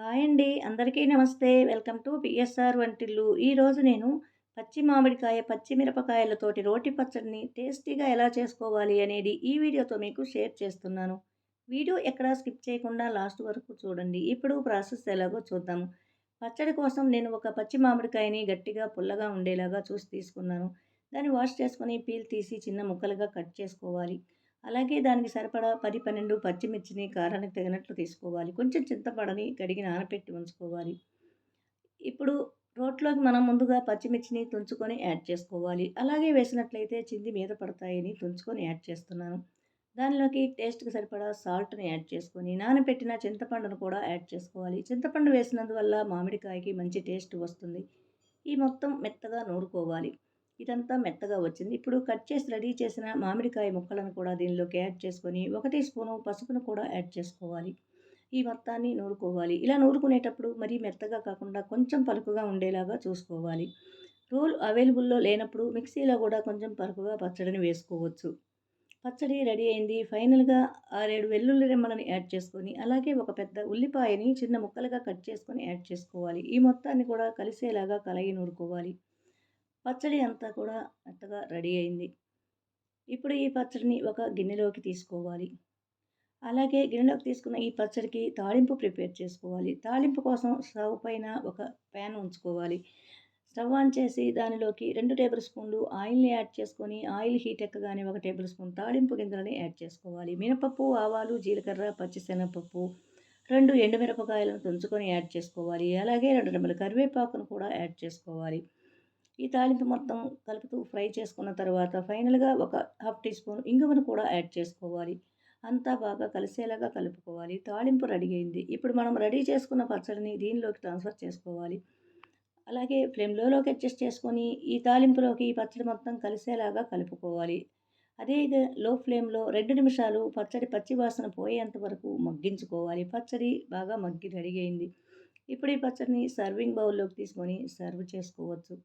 Hi అండి. అందరికీ నమస్తే. వెల్కమ్ టు పిఎస్ఆర్ వంటిల్లు. ఈరోజు నేను పచ్చి మామిడికాయ పచ్చిమిరపకాయలతోటి రోటి పచ్చడిని టేస్టీగా ఎలా చేసుకోవాలి అనేది ఈ వీడియోతో మీకు షేర్ చేస్తున్నాను. వీడియో ఎక్కడా స్కిప్ చేయకుండా లాస్ట్ వరకు చూడండి. ఇప్పుడు ప్రాసెస్ ఎలాగో చూద్దాము. పచ్చడి కోసం నేను ఒక పచ్చి మామిడికాయని గట్టిగా పుల్లగా ఉండేలాగా చూసి తీసుకున్నాను. దాన్ని వాష్ చేసుకొని పీల్ తీసి చిన్న ముక్కలుగా కట్ చేసుకోవాలి. అలాగే దానికి సరిపడా పది పన్నెండు పచ్చిమిర్చిని కారానికి తగినట్లు తీసుకోవాలి. కొంచెం చింతపడని కడిగి నానపెట్టి ఉంచుకోవాలి. ఇప్పుడు రోట్లోకి మనం ముందుగా పచ్చిమిర్చిని తుంచుకొని యాడ్ చేసుకోవాలి. అలాగే వేసినట్లయితే చింది మీద పడతాయని తుంచుకొని యాడ్ చేస్తున్నాను. దానిలోకి టేస్ట్కి సరిపడా సాల్ట్ని యాడ్ చేసుకొని నానబెట్టిన చింతపండును కూడా యాడ్ చేసుకోవాలి. చింతపండు వేసినందువల్ల మామిడికాయకి మంచి టేస్ట్ వస్తుంది. ఈ మొత్తం మెత్తగా నూరుకోవాలి. ఇదంతా మెత్తగా వచ్చింది. ఇప్పుడు కట్ చేసి రెడీ చేసిన మామిడికాయ ముక్కలను కూడా దీనిలోకి యాడ్ చేసుకొని ఒకటి స్పూను పసుపును కూడా యాడ్ చేసుకోవాలి. ఈ మొత్తాన్ని నూరుకోవాలి. ఇలా నూరుకునేటప్పుడు మరీ మెత్తగా కాకుండా కొంచెం పలుకుగా ఉండేలాగా చూసుకోవాలి. రోల్ అవైలబుల్లో లేనప్పుడు మిక్సీలో కూడా కొంచెం పలుకుగా పచ్చడిని వేసుకోవచ్చు. పచ్చడి రెడీ అయింది. ఫైనల్గా ఆరేడు వెల్లుల్లి రెమ్మలను యాడ్ చేసుకొని అలాగే ఒక పెద్ద ఉల్లిపాయని చిన్న ముక్కలుగా కట్ చేసుకొని యాడ్ చేసుకోవాలి. ఈ మొత్తాన్ని కూడా కలిసేలాగా కలయి నూరుకోవాలి. పచ్చడి అంతా కూడా మెత్తగా రెడీ అయింది. ఇప్పుడు ఈ పచ్చడిని ఒక గిన్నెలోకి తీసుకోవాలి. అలాగే గిన్నెలోకి తీసుకున్న ఈ పచ్చడికి తాళింపు ప్రిపేర్ చేసుకోవాలి. తాళింపు కోసం స్టవ్ పైన ఒక ప్యాన్ ఉంచుకోవాలి. స్టవ్ ఆన్ చేసి దానిలోకి రెండు టేబుల్ స్పూన్లు ఆయిల్ని యాడ్ చేసుకొని ఆయిల్ హీట్ ఎక్కగానే ఒక టేబుల్ స్పూన్ తాళింపు గింజలని యాడ్ చేసుకోవాలి. మినపప్పు ఆవాలు జీలకర్ర పచ్చిశనగపప్పు రెండు ఎండుమిరపకాయలను తుంచుకొని యాడ్ చేసుకోవాలి. అలాగే రెండు రెమ్మల కరివేపాకును కూడా యాడ్ చేసుకోవాలి. ఈ తాలింపు మొత్తం కలుపుతూ ఫ్రై చేసుకున్న తర్వాత ఫైనల్గా ఒక హాఫ్ టీ స్పూన్ ఇంగువను కూడా యాడ్ చేసుకోవాలి. అంతా బాగా కలిసేలాగా కలుపుకోవాలి. తాలింపు రెడీ అయింది. ఇప్పుడు మనం రెడీ చేసుకున్న పచ్చడిని దీనిలోకి ట్రాన్స్ఫర్ చేసుకోవాలి. అలాగే ఫ్లేమ్ లోలోకి అడ్జస్ట్ చేసుకొని ఈ తాలింపులోకి ఈ పచ్చడి మొత్తం కలిసేలాగా కలుపుకోవాలి. అదే లో ఫ్లేమ్లో రెండు నిమిషాలు పచ్చడి పచ్చి వాసన పోయేంత వరకు మగ్గించుకోవాలి. పచ్చడి బాగా మగ్గి రెడీ అయింది. ఇప్పుడు ఈ పచ్చడిని సర్వింగ్ బౌల్లోకి తీసుకొని సర్వ్ చేసుకోవచ్చు.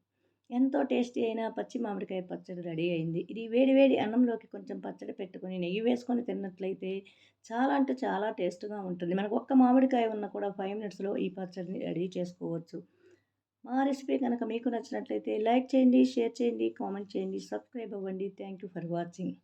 ఎంతో టేస్టీ అయిన పచ్చి మామిడికాయ పచ్చడి రెడీ అయింది. ఇది వేడి వేడి అన్నంలోకి కొంచెం పచ్చడి పెట్టుకొని నెయ్యి వేసుకొని తిన్నట్లయితే చాలా అంటే చాలా టేస్ట్గా ఉంటుంది. మనకు ఒక్క మామిడికాయ ఉన్న కూడా ఫైవ్ మినిట్స్లో ఈ పచ్చడిని రెడీ చేసుకోవచ్చు. మా రెసిపీ కనుక మీకు నచ్చినట్లయితే లైక్ చేయండి షేర్ చేయండి కామెంట్ చేయండి సబ్స్క్రైబ్ అవ్వండి. Thank you for watching.